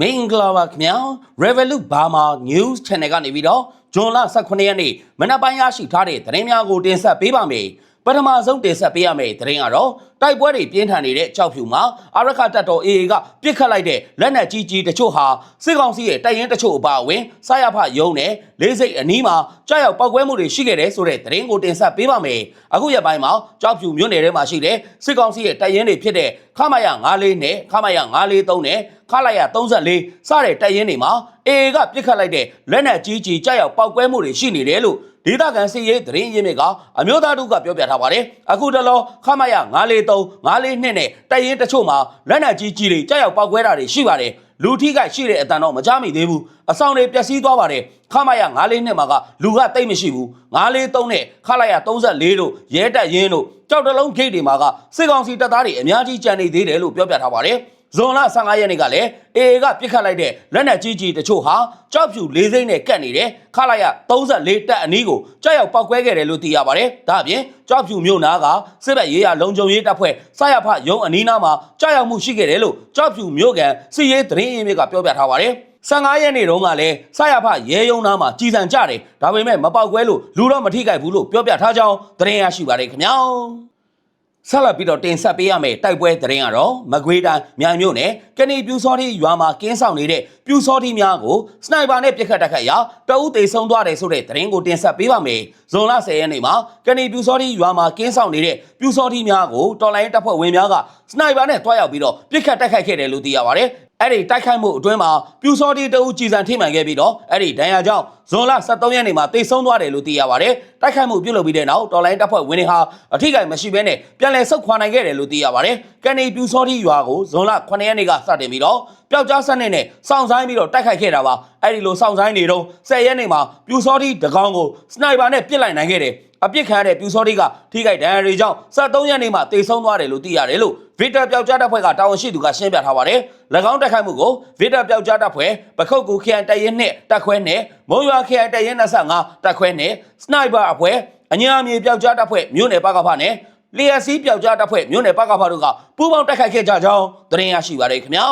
မင်္ဂလာပါခင်ဗျာ Revolut Burma News Channel ကနေပြီးတော့ဇွန်လ18ရက်နေ့မနက်ပိုင်းရရှိထားတဲ့သတင်းများကိုတင်ဆက်ပေးပါမယ်ပထမဆုံးတင်ဆက်ပေးရမယ့်သတင်းကတော့ တိုက်ပွဲတွေပြင်းထန်နေတဲ့ကြောက်ဖြူမှာအာရခတပ်တော် AA ကပြစ်ခတ်လိုက်တဲ့လက်နက်ကြီးကြီးတချို့ဟာစစ်ကောင်စီရဲ့တိုက်ရင်တချို့အပါအဝင်စရဖရုံးနဲ့လေးစိတ်အနီးမှာကြောက်ရောက်ပောက်ကွဲမှုတွေရှိခဲ့တယ်ဆိုတဲ့သတင်းကိုတင်ဆက်ပေးပါမယ်အခုရက်ပိုင်းမှာကြောက်ဖြူမြို့နယ်ထဲမှာရှိတဲ့စစ်ကောင်စီရဲ့တိုက်ရင်တွေဖြစ်တဲ့ခမရ94နဲ့ခမရ943နဲ့ခလာရ34စတဲ့တိုက်ရင်တွေမှာ AA ကပြစ်ခတ်လိုက်တဲ့လက်နက်ကြီးကြီးကြောက်ရောက်ပောက်ကွဲမှုတွေရှိနေတယ်လို့ဒေသခံစစ်ရေးသတင်းရင်းမြစ်ကအမျိုးသားတို့ကပြောပြထားပါတယ်အခုတလောခမရ943 942နဲ့တိုက်ရင်တချို့မှာလက်နက်ကြီးကြီးတွေကြောက်ရောက်ပောက်ကွဲတာတွေရှိပါတယ်လူထိကရှိတဲ့အတန်တော့မကြမိသေးဘူးအဆောင်တွေပျက်စီးသွားပါတယ်ခမရ942မှာကလူကတိတ်မရှိဘူး943နဲ့ခလာရ34တို့ရဲတက်ရင်တို့ကြောက်တလုံးဂိတ်တွေမှာကစစ်ကောင်စီတပ်သားတွေအများကြီးကြံနေသေးတယ်လို့ပြောပြထားပါတယ် ဇွန်လ15ရက်နေ့ကလည်း AA ကပြစ်ခတ်လိုက်တဲ့လက်နက်ကြီးကြီးတချို့ဟာကြောက်ဖြူ၄စိမ့်နဲ့ကတ်နေတယ်ခလာရ34တက်အနီးကိုကြောက်ရောက်ပောက်ကွဲခဲ့တယ်လို့သိရပါတယ်ဒါအပြင်ကြောက်ဖြူမြို့နာကစစ်ဘက်ရေးရလုံခြုံရေးတပ်ဖွဲ့စရဖရုံးအနီးနားမှာကြောက်ရောက်မှုရှိခဲ့တယ်လို့ကြောက်ဖြူမြို့ကန်စစ်ရေးသတင်းရင်းမြစ်ကပြောပြထားပါတယ်15ရက်နေ့တုန်းကလည်းစရဖရဲယုံနာမှာကြီးစံကြတယ်ဒါပေမဲ့မပောက်ကွဲလို့လူတော့မထိခိုက်ဘူးလို့ပြောပြထားကြောင်းသတင်းရရှိပါတယ်ခင်ဗျာ ဆက်လက်ပြီးတော့တင်ဆက်ပေးရမယ့်တိုက်ပွဲသတင်းကတော့မကွေးတိုင်းမြိုင်မြို့နယ်ကဏီပြူစောတိရွာမှာကင်းဆောင်နေတဲ့ပြူစောတိများကိုစနိုက်ပါနဲ့ပစ်ခတ်တိုက်ခတ်ရာတအုပ်သေးဆုံးသွားတယ်ဆိုတဲ့သတင်းကိုတင်ဆက်ပေးပါမယ်။ဇွန်လ10ရက်နေ့မှာကဏီပြူစောတိရွာမှာကင်းဆောင်နေတဲ့ပြူစောတိများကိုတော်လိုင်းတပ်ဖွဲ့ဝင်များကစနိုက်ပါနဲ့တွားရောက်ပြီးတော့ပစ်ခတ်တိုက်ခိုက်ခဲ့တယ်လို့သိရပါတယ်။အဲ့ဒီတိုက်ခိုက်မှုအတွင်းမှာပြူစောတိတအုပ်ကြည်စံထိမှန်ခဲ့ပြီးတော့အဲ့ဒီဒဏ်ရာကြောင့်ဇွန်လ23ရက်နေ့မှာတိတ်ဆုံးသွားတယ်လို့သိရပါတယ်။ တိုက်ခိုက်မှုပြုလုပ်ပြီးတဲ့နောက်တော်လိုင်းတပ်ဖွဲ့ဝင်တွေဟာအထိကိမရှိဘဲနဲ့ပြန်လည်ဆုတ်ခွာနိုင်ခဲ့တယ်လို့သိရပါတယ်။ကန်နီပြူစောတိရွာကိုဇွန်လ9ရက်နေ့ကစတင်ပြီးတော့ပျောက်ကြားစနစ်နဲ့စောင့်ဆိုင်ပြီးတော့တိုက်ခိုက်ခဲ့တာပါ။အဲ့ဒီလိုစောင့်ဆိုင်နေတော့10ရက်နေ့မှာပြူစောတိတကောင်ကိုစနိုက်ပါနဲ့ပစ်လိုက်နိုင်ခဲ့တယ်။အပြစ်ခံရတဲ့ပြူစောတိကထိခိုက်ဒဏ်ရာတွေကြောင့်73ရက်နေ့မှာတေဆုံးသွားတယ်လို့သိရတယ်လို့ဗီတာပျောက်ကြားတပ်ဖွဲ့ကတာဝန်ရှိသူကရှင်းပြထားပါတယ်။၎င်းတိုက်ခိုက်မှုကိုဗီတာပျောက်ကြားတပ်ဖွဲ့ပခုတ်ကူခရိုင်တရင်နဲ့တပ်ခွဲနဲ့ မုံရွာခရိုင်တရင်25တပ်ခွဲနဲ့စနိုက်ပါအဖွဲ့အညာမြေပျောက်ကြားတပ်ဖွဲ့မြို့နယ်ပကဖနဲ့လျက်စီးပျောက်ကြားတပ်ဖွဲ့မြို့နယ်ပကဖတို့ကပူးပေါင်းတိုက်ခိုက်ခဲ့ကြကြောင်းသတင်းရရှိပါတယ်ခင်ဗျာ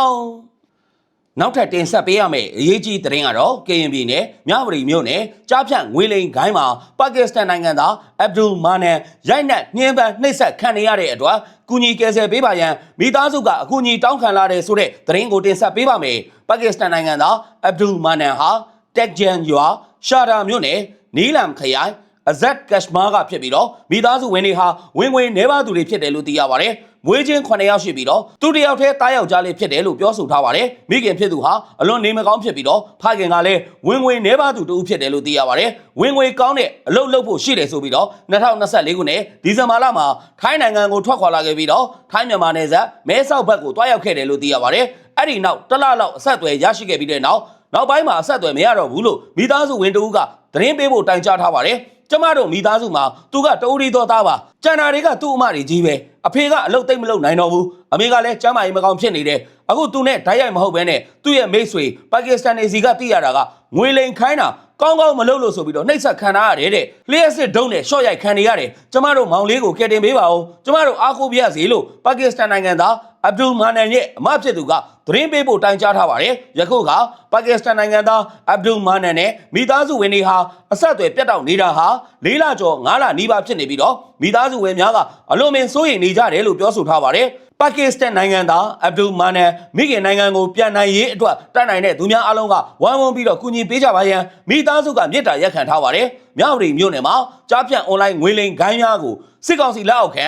။နောက်ထပ်တင်ဆက်ပေးရမယ့်အရေးကြီးသတင်းကတော့ KNB နဲ့မြဝတီမြို့နယ်ကြားဖြန့်ငွေလိန်ဂိုင်းမှာပါကစ္စတန်နိုင်ငံသားအဗ်ဒူမာနန်ရိုက်နှက်နှင်းပန်းနှိပ်စက်ခံနေရတဲ့အတွက်ကုညီကယ်ဆယ်ပေးပါရန်မိသားစုကအကူအညီတောင်းခံလာတဲ့ဆိုတဲ့သတင်းကိုတင်ဆက်ပေးပါမယ်ပါကစ္စတန်နိုင်ငံသားအဗ်ဒူမာနန်ဟာ တက်ဂျန်ရွာရှာတာမြို့နယ်နီလမ်ခရိုင်အဇက်ကက်ရှ်မာကဖြစ်ပြီးတော့မိသားစုဝင်တွေဟာဝင်ငွေနေပါသူတွေဖြစ်တယ်လို့သိရပါတယ်။မွေးချင်း9ယောက်ရှိပြီးတော့သူတစ်ယောက်တည်းတားယောက်ကြားလေးဖြစ်တယ်လို့ပြောဆိုထားပါတယ်။မိခင်ဖြစ်သူဟာအလွန်နေမကောင်းဖြစ်ပြီးတော့ဖခင်ကလည်းဝင်ငွေနေပါသူတူဖြစ်တယ်လို့သိရပါတယ်။ဝင်ငွေကောင်းတဲ့အလုပ်လုပ်ဖို့ရှိတယ်ဆိုပြီးတော့2024ခုနှစ်ဒီဇင်ဘာလမှာထိုင်းနိုင်ငံကိုထွက်ခွာလာခဲ့ပြီးတော့ထိုင်းမြန်မာနယ်စပ်မဲဆောက်ဘက်ကိုတွားရောက်ခဲ့တယ်လို့သိရပါတယ်။အဲ့ဒီနောက်တစ်လလောက်အဆက်အသွယ်ရရှိခဲ့ပြီးတဲ့နောက် နောက်ပိုင်းမှာအဆက်အသွယ်မရတော့ဘူးလို့မိသားစုဝင်တဦးကသတင်းပေးဖို့တိုင်ကြားထားပါတယ်။ကျမတို့မိသားစုမှာသူကတူရီတော်သားပါကျန်တာတွေကသူ့အမတွေကြီးပဲအဖေကအလုပ်သိမ့်မလုပ်နိုင်တော့ဘူးအမေကလည်းကျမ်းမာရေးမကောင်းဖြစ်နေတယ်အခုသူနဲ့ဓာတ်ရိုက်မဟုတ်ဘဲနဲ့သူ့ရဲ့မိတ်ဆွေပါကစ္စတန်နေစီကသိရတာကငွေလိန်ခိုင်းတာ ကောင်းကောင်းမလုပ်လို့ဆိုပြီးတော့နှိပ်စက်ခံရရတယ်တဲ့လျှက်စစ်ဒုံးနဲ့ရှော့ရိုက်ခံနေရတယ်ကျမတို့မောင်လေးကိုကယ်တင်ပေးပါဦးကျမတို့အားကိုးပြရစီလို့ပါကစ္စတန်နိုင်ငံသားအဗ်ဒူမာနန်ရဲ့အမဖြစ်သူကသတင်းပေးဖို့တိုင်ကြားထားပါတယ်ယခုကပါကစ္စတန်နိုင်ငံသားအဗ်ဒူမာနန်နဲ့မိသားစုဝင်တွေဟာအဆက်အသွယ်ပြတ်တောက်နေတာဟာ၄လကျော်၅လနီးပါးဖြစ်နေပြီးတော့မိသားစုဝင်များကအလွန်ပင်စိုးရိမ်နေကြတယ်လို့ပြောဆိုထားပါတယ် ပါကစ္စတန်နိုင်ငံသားအဗ်ဒူမာနန်မိခင်နိုင်ငံကိုပြန်နိုင်ရေးအတွက်တတ်နိုင်တဲ့သူများအလုံးကဝိုင်းဝန်းပြီးတော့ကူညီပေးကြပါရန်မိသားစုကမြစ်တာရက်ခံထားပါတယ်။မြောက်ရီမြို့နယ်မှာကြားဖြန့်အွန်လိုင်းငွေလိမ်ဂိုင်းများကိုစစ်ကောင်စီလက်အောက်ခံ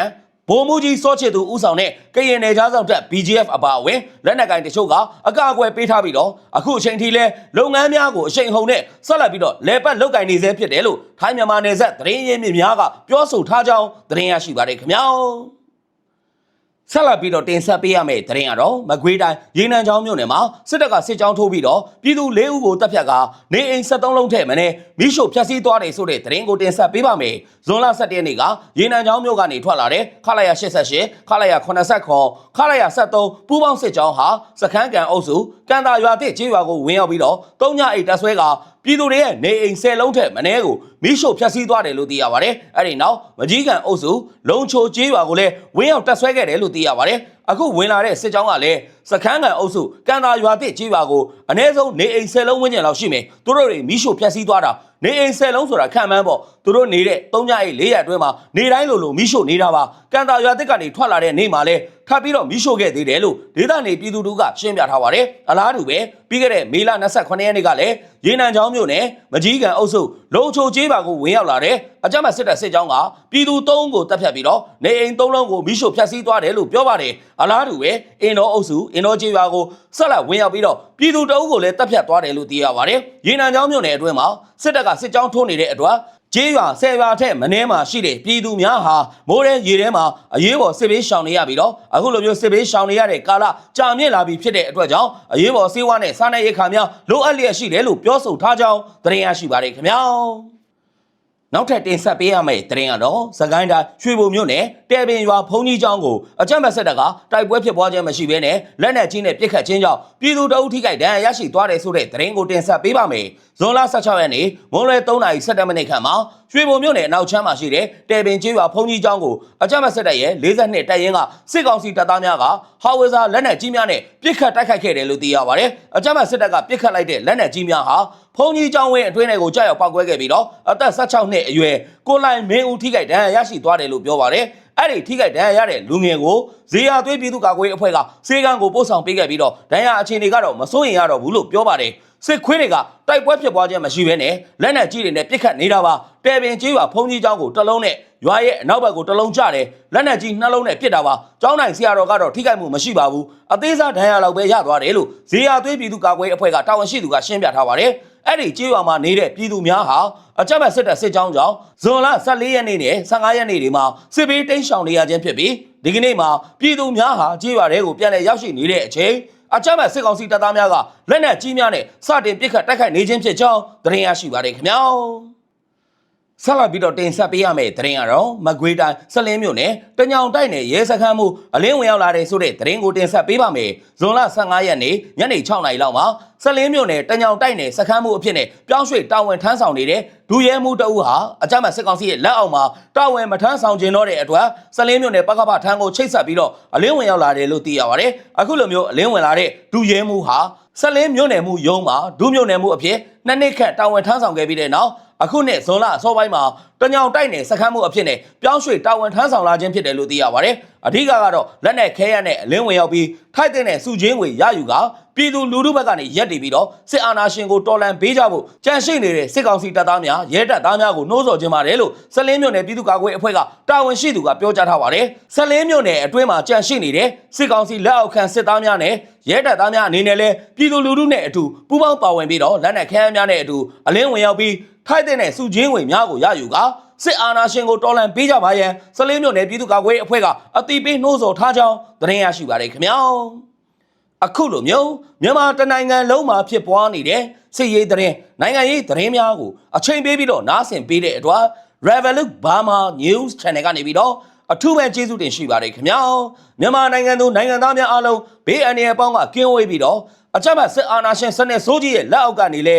ဗိုလ်မှူးကြီးစောချစ်သူဦးဆောင်တဲ့ကရင်နယ်ကြားဆောင်တပ် BGF အပါအဝင်လက်နက်ကိုင်တချို့ကအကာအကွယ်ပေးထားပြီးတော့အခုအချိန်ထိလဲလုပ်ငန်းများကိုအရှိန်ဟုန်နဲ့ဆက်လက်ပြီးတော့လဲပတ်လုပ်ကင်နေစေဖြစ်တယ်လို့ထိုင်းမြန်မာနယ်စပ်သတင်းရင်းမြစ်များကပြောဆိုထားကြောင်းသတင်းရရှိပါတယ်ခင်ဗျာ။ ဆက်လက်ပြီးတော့တင်ဆက်ပေးရမယ့်သတင်းကတော့မကွေးတိုင်းရေနံချောင်းမြို့နယ်မှာစစ်တပ်ကစစ်ကြောင်းထိုးပြီးတော့ပြည်သူ၄ဦးကိုတပ်ဖြတ်ကနေအိမ်73လုံးထဲမနဲ့မိရှို့ဖျက်ဆီးသွားတယ်ဆိုတဲ့သတင်းကိုတင်ဆက်ပေးပါမယ်။ဇွန်လ17ရက်နေ့ကရေနံချောင်းမြို့ကနေထွက်လာတဲ့ခလာရ88ခလာရ89ခလာရ73ပူးပေါင်းစစ်ကြောင်းဟာစခန်းကန်အုပ်စုကန်တာရွာတစ်ကျေးရွာကိုဝင်ရောက်ပြီးတော့တုံးညအိတ်တပ်ဆွဲက ပြည်သူတွေရဲ့နေအိမ်ဆယ်လုံးထက်မနည်းကိုမိရှို့ဖျက်ဆီးသွားတယ်လို့သိရပါတယ်အဲ့ဒီနောက်မကြီးကန်အုပ်စုလုံချိုကျေးရွာကိုလည်းဝင်းရောက်တက်ဆွဲခဲ့တယ်လို့သိရပါတယ်အခုဝင်လာတဲ့စစ်ကြောင်းကလည်းစခန်းကန်အုပ်စုကန်တာရွာတစ်ကျေးရွာကိုအ ਨੇ ဆုံးနေအိမ်ဆယ်လုံးဝန်းကျင်လောက်ရှိမယ်သူတို့တွေမိရှို့ဖျက်ဆီးသွားတာနေအိမ်ဆယ်လုံးဆိုတာခံမှန်းပေါ့သူတို့နေတဲ့၃ညအိတ်၄ရက်အတွင်းမှာနေတိုင်းလိုလိုမိရှို့နေတာပါကန်တာရွာတစ်ကနေထွက်လာတဲ့နေမှာလဲ ထပ်ပြီးတော့မိရှို့ခဲ့သေးတယ်လို့ဒေသနေပြည်သူတို့ကရှင်းပြထားပါတယ်အလားတူပဲပြီးခဲ့တဲ့မေလ28ရက်နေ့ကလည်းရေနံချောင်းမြို့နယ်မကြီးကန်အုပ်စုလုံချိုကျေးပါကိုဝင်ရောက်လာတဲ့အကြမ်းဖက်စစ်တပ်စစ်ကြောင်းကပြည်သူ၃ဦးကိုတပ်ဖြတ်ပြီးတော့နေအိမ်၃လုံးကိုမိရှို့ဖျက်ဆီးသွားတယ်လို့ပြောပါတယ်အလားတူပဲအင်တော်အုပ်စုအင်တော်ကျေးပါကိုဆက်လက်ဝင်ရောက်ပြီးတော့ပြည်သူတအုပ်ကိုလည်းတပ်ဖြတ်သွားတယ်လို့သိရပါတယ်ရေနံချောင်းမြို့နယ်အတွင်းမှာစစ်တပ်ကစစ်ကြောင်းထိုးနေတဲ့အတွက် ကျေးရွာဆယ်ရွာထက်မနှဲမှာရှိတဲ့ပြည်သူများဟာမိုးရဲရေထဲမှာအရေးပေါ်စစ်ဘေးရှောင်နေရပြီးတော့အခုလိုမျိုးစစ်ဘေးရှောင်နေရတဲ့ကာလကြာမြင့်လာပြီဖြစ်တဲ့အတွက်ကြောင့်အရေးပေါ်စေဝါနဲ့စားနပ်ရိက္ခာများလိုအပ်လျက်ရှိတယ်လို့ပြောဆိုထားကြောင်းသတင်းရရှိပါတယ်ခင်ဗျာ နောက်ထပ်တင်ဆက်ပေးရမယ့်သတင်းကတော့စကိုင်းတိုင်းရွှေဘုံမြို့နယ်တဲပင်ရွာဖုန်ကြီးကျောင်းကိုအကြမ်းဖက်စစ်တပ်ကတိုက်ပွဲဖြစ်ပွားခြင်းမရှိဘဲနဲ့လက်နက်ကြီးနဲ့ပစ်ခတ်ခြင်းကြောင့်ပြည်သူတအုပ်ထိခိုက်ဒဏ်ရာရရှိသွားတယ်ဆိုတဲ့သတင်းကိုတင်ဆက်ပေးပါမယ်။ဇွန်လ16ရက်နေ့မွန်းလွဲ3:17မိနစ်ခန့်မှာရွှေဘုံမြို့နယ်အနောက်ချမ်းမှာရှိတဲ့တဲပင်ကျေးရွာဖုန်ကြီးကျောင်းကိုအကြမ်းဖက်စစ်တပ်ရဲ့42တပ်ရင်းကစစ်ကောင်စီတပ်သားများကဟာဝေဇာလက်နက်ကြီးများနဲ့ပစ်ခတ်တိုက်ခိုက်ခဲ့တယ်လို့သိရပါတယ်။အကြမ်းဖက်စစ်တပ်ကပစ်ခတ်လိုက်တဲ့လက်နက်ကြီးများဟာဖုန်ကြီးကျောင်းဝင်းအတွင်းထဲကိုကြောက်ရောက်ပောက်ကွဲခဲ့ပြီးတော့အသက်16နှစ်အရွယ်ကိုလိုင်မင်းဦးထိခိုက်ဒဏ်ရာရရှိသွားတယ်လို့ပြောပါတယ်။အဲ့ဒီထိခိုက်ဒဏ်ရာရတဲ့လူငယ်ကိုဇေယျသွေးပြည်သူ့ကာကွယ်ရေးအဖွဲ့ကစေကံကိုပို့ဆောင်ပေးခဲ့ပြီးတော့ဒဏ်ရာအခြေအနေကတော့မစိုးရင်ရတော့ဘူးလို့ပြောပါတယ်စစ်ခွေးတွေကတိုက်ပွဲဖြစ်ပွားခြင်းမရှိဘဲနဲ့လက်နက်ကြီးတွေနဲ့ပစ်ခတ်နေတာပါတဲပင်ကြီးရွာဖုန်ကြီးကျောင်းကိုတစ်လုံးနဲ့ရွာရဲ့အနောက်ဘက်ကိုတစ်လုံးကျတယ်လက်နက်ကြီးနှလုံးနဲ့ပစ်တာပါကျောင်းနိုင်ဆရာတော်ကတော့ထိခိုက်မှုမရှိပါဘူးအသေးစားဒဏ်ရာလောက်ပဲရသွားတယ်လို့ဇေယျသွေးပြည်သူ့ကာကွယ်ရေးအဖွဲ့ကတာဝန်ရှိသူကရှင်းပြထားပါတယ် အဲ့ဒီကြေးရွာမှာနေတဲ့ပြည်သူများဟာအကြမ်းဖက်စစ်တပ်စစ်ကြောင်းကြောင့်ဇွန်လ14ရက်နေ့နဲ့15ရက်နေ့တွေမှာစစ်ဘေးတိမ်းရှောင်နေရခြင်းဖြစ်ပြီးဒီကနေ့မှာပြည်သူများဟာကြေးရွာတွေကိုပြန်လည်ရောက်ရှိနေတဲ့အချိန်အကြမ်းဖက်စစ်ကောင်စီတပ်သားများကလက်နက်ကြီးများနဲ့စတင်ပစ်ခတ်တိုက်ခိုက်နေခြင်းဖြစ်ကြောင်းသတင်းရရှိပါတယ်ခင်ဗျာ ဆက်လက်ပြီးတော့တင်ဆက်ပေးရမယ့်သတင်းကတော့မကွေးတိုင်းဆက်လင်းမြို့နယ်တညောင်တိုက်နယ်ရဲစခန်းမှုအလင်းဝင်ရောက်လာတဲ့ဆိုတဲ့သတင်းကိုတင်ဆက်ပေးပါမယ်။ဇွန်လ15ရက်နေ့ညနေ6နာရီလောက်မှာဆက်လင်းမြို့နယ်တညောင်တိုက်နယ်စခန်းမှုအဖြစ်နဲ့ပြောင်းရွှေ့တာဝန်ထမ်းဆောင်နေတဲ့ဒူရဲမှုတအူးဟာအကြမ်းဖက်စစ်ကောင်စီရဲ့လက်အောက်မှာတာဝန်မထမ်းဆောင်ခြင်းတော့တဲ့အတွက်ဆက်လင်းမြို့နယ်ပကပထန်းကိုချိတ်ဆက်ပြီးတော့အလင်းဝင်ရောက်လာတယ်လို့သိရပါတယ်။အခုလိုမျိုးအလင်းဝင်လာတဲ့ဒူရဲမှုဟာဆက်လင်းမြို့နယ်မှုရုံးမှာဒူးမြို့နယ်မှုအဖြစ်နှစ်နှစ်ခန့်တာဝန်ထမ်းဆောင်ခဲ့ပြီးတဲ့နောက် အခုနှစ်ဇွန်လအစောပိုင်းမှာတညောင်တိုက်နယ်စခန်းမှုအဖြစ်နဲ့ပြောင်းရွှေ့တာဝန်ထမ်းဆောင်လာခြင်းဖြစ်တယ်လို့သိရပါတယ်။အဓိကကတော့လက်နက်ခဲရနဲ့အလင်းဝင်ရောက်ပြီးထိုက်တဲ့စုချင်းငွေရယူကပြည်သူလူထုဘက်ကနေရက်တည်ပြီးတော့စစ်အာဏာရှင်ကိုတော်လှန်ပေးကြဖို့ကြံရှိနေတဲ့စစ်ကောင်စီတပ်သားများရဲတပ်သားများကိုနှိုးဆော်ခြင်းပါတယ်လို့စလင်းမြို့နယ်ပြည်သူ့ကာကွယ်အဖွဲ့ကတာဝန်ရှိသူကပြောကြားထားပါတယ်။စလင်းမြို့နယ်အတွင်းမှာကြံရှိနေတဲ့စစ်ကောင်စီလက်အောက်ခံစစ်သားများနဲ့ရဲတပ်သားများအနေနဲ့လည်းပြည်သူလူထုနဲ့အတူပူးပေါင်းပါဝင်ပြီးတော့လက်နက်ခဲယမ်းများနဲ့အတူအလင်းဝင်ရောက်ပြီး ထိုက်တဲ့စုချင်းငွေများကိုရယူကစစ်အာဏာရှင်ကိုတော်လှန်ပေးကြပါရန်စလင်းမြို့နယ်ပြည်သူ့ကာကွယ်ရေးအဖွဲ့ကအတိပေးနှိုးဆော်ထားကြောင်းသတင်းရရှိပါတယ်ခင်ဗျာအခုလိုမျိုးမြန်မာတနိုင်ငံလုံးမှာဖြစ်ပွားနေတဲ့စစ်ရေးသတင်းနိုင်ငံရေးသတင်းများကိုအချိန်ပေးပြီးတော့နားဆင်ပေးတဲ့အတွက် Revolut Burma News Channel ကနေပြီးတော့အထူးပဲကျေးဇူးတင်ရှိပါတယ်ခင်ဗျာမြန်မာနိုင်ငံသူနိုင်ငံသားများအားလုံးဘေးအန္တရာယ်ပေါင်းကကင်းဝေးပြီးတော့အကြမ်းဖက်စစ်အာဏာရှင်စနစ်ဆိုးကြီးရဲ့လက်အောက်ကနေလဲ